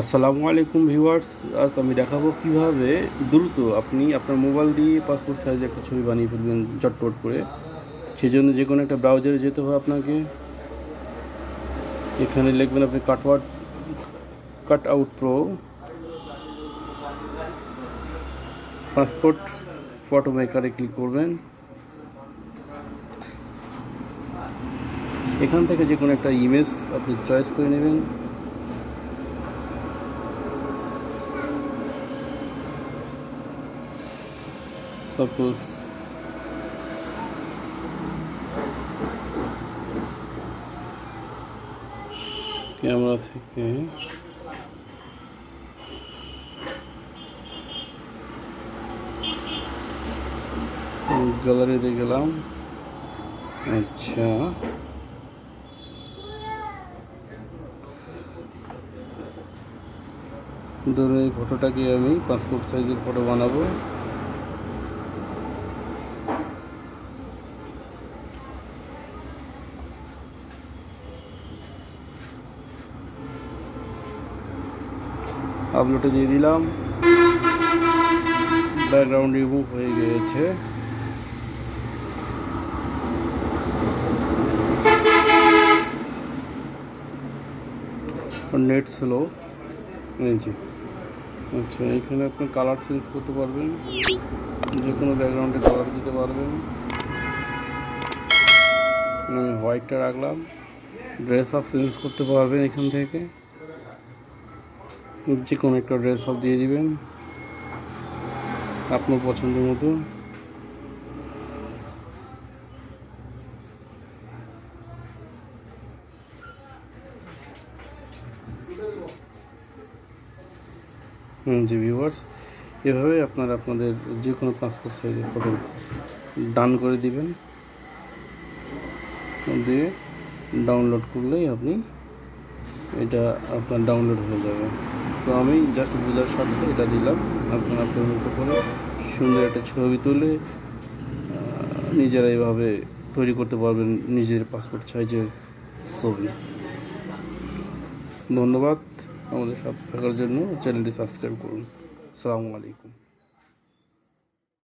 আসসালামু আলাইকুম ভিউয়ার্স, আজ আমি দেখাবো কীভাবে দ্রুত আপনি আপনার মোবাইল দিয়ে পাসপোর্ট সাইজে একটা ছবি বানিয়ে ফেলবেন চটপট করে। সেই জন্য যে কোনো একটা ব্রাউজারে যেতে হবে আপনাকে। এখানে লিখবেন আপনি কাটওয়ার্ড cut out pro, passport photo মেকারে click করবেন। এখান থেকে যে কোনো একটা ইমেজ আপনি চয়েস করে নেবেন। সাপোজ ক্যামেরা থেকে। গ্যালারিতে গেলাম। আচ্ছা। ধরুন এই ফটোটাকে আমি পাসপোর্ট সাইজের ফটো বানাবো। আপলোডে দিয়ে দিলাম। ব্যাকগ্রাউন্ড রিমুভ হয়ে গিয়েছে। নেট স্লো জি আচ্ছা এখানে আপনি কালার চেঞ্জ করতে পারবেন। যে কোনো ব্যাকগ্রাউন্ডে কালার দিতে পারবেন। আমি হোয়াইটটা রাখলাম। ড্রেস আপ চেঞ্জ করতে পারবেন এখান থেকে। যে কোনো একটা ড্রেস সব দিয়ে দিবেন। আপনার পছন্দ মতো। জি ভিউয়ার্স এভাবে আপনারা আপনাদের যে কোনো পাসপোর্ট সাইজের ফটো ডান করে দিবেন। দিয়ে ডাউনলোড করলেই আপনি এটা আপনার ডাউনলোড হয়ে যাবে। তো আমি জাস্ট বোঝার সাথে এটা দিলাম। আপনারা আপনার মতো করে সুন্দর একটা ছবি তুলে নিজেরা এইভাবে তৈরি করতে পারবেন নিজের পাসপোর্ট সাইজের ছবি। ধন্যবাদ। আমাদের সাথে থাকার জন্য চ্যানেলটি সাবস্ক্রাইব করুন। আসসালামু আলাইকুম।